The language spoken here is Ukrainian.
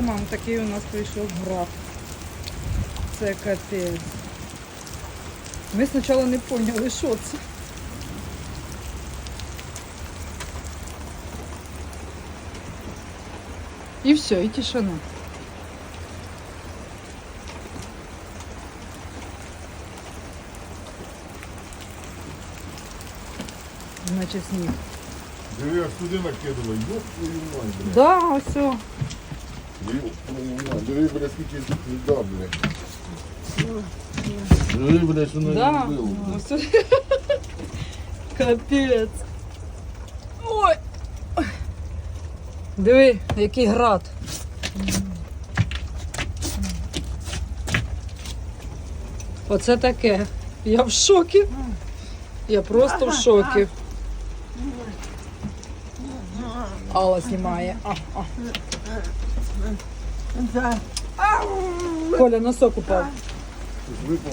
мам, такий у нас прийшов град. Це капець. Ми спочатку не поняли, що це. І все, і тишина. Значить сніг. Диви, аж туди накидала. Йоп твою мать, блядь. Да, ось. о. Йоп твою мать. Диви, блядь, скільки льда, блядь. Диви, блядь, що на Да. ньому було. Ось. Капець. Ой. Диви, який град. Оце таке. Я в шокі. Я просто в шокі. Алла знімає. Коля носок упав. Випав.